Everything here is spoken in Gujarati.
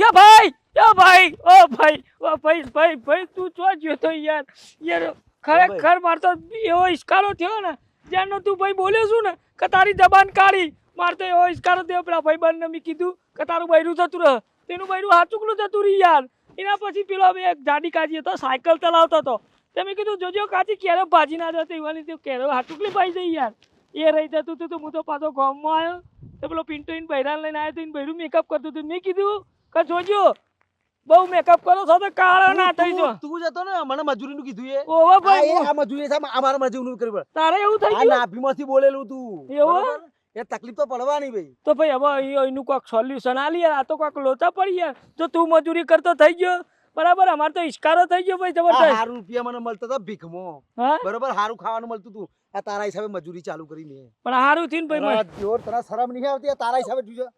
યા ભાઈ યા ભાઈ ઓ ભાઈ ઓ ભાઈ ભાઈ ભાઈ તું ચો ગયો તો યાર? યાર ખરેખર મારતો એવો ઇસ્કારો થયો ને જેનો તું ભાઈ બોલ્યો છું ને કે તારી જબાન કાઢી. માર તો એવો ઇશકારો થયો પેલા ભાઈ બંને મેં કીધું કે તારું બૈરું જતું રહે. તેનું બૈરું હાચુકલું જતું રહી યાર. એના પછી પેલો અમે એક જાડી કાઢી હતો સાયકલ ચલાવતો હતો. તે મેં કીધું જોજો કાચી ક્યારે ભાજી ના જતી એવાની તો ક્યારે હાચુકલી પાઈ જઈ યાર. એ રહી જતું હતું તો હું તો પાછો ગામમાં આવ્યો. તો પેલો પિન્ટુ ઇન બૈરાન લઈને આવ્યો તો એને બૈરું મેકઅપ કરતું હતું. મેં કીધું કે જોજો બહુ મેકઅપ કરો છો તો કાળો ના થઈ જો તું તું જતો ને મને મજૂરીનું કીધું એ. ઓહો ભાઈ આ મજૂરી છે અમારા મજૂરીનું કરવું પડે. તારે એવું થઈ આ ગયું? નાભીમાંથી બોલેલું તું. એવું? એ તકલીફ તો પડવાની ભાઈ. તો ભાઈ હવે એનું કોઈક સોલ્યુશન આલી યાર આ તો કોઈક લોચા પડી યાર જો તું મજૂરી કરતો થઈ ગયો. બરાબર અમાર તો ઇશ્કારો થઈ ગયો ભાઈ જબરદસ્ત. હારું રૂપિયા મને મળતા હતા ભીખમો. બરાબર હારું ખાવાનું મળતું હતું. આ તારા હિસાબે મજૂરી ચાલુ કરી મેં. પણ હારું થઈને ભાઈ જોર તને શરમ નહીં આવતી? આ તારા હિસાબે તું જો.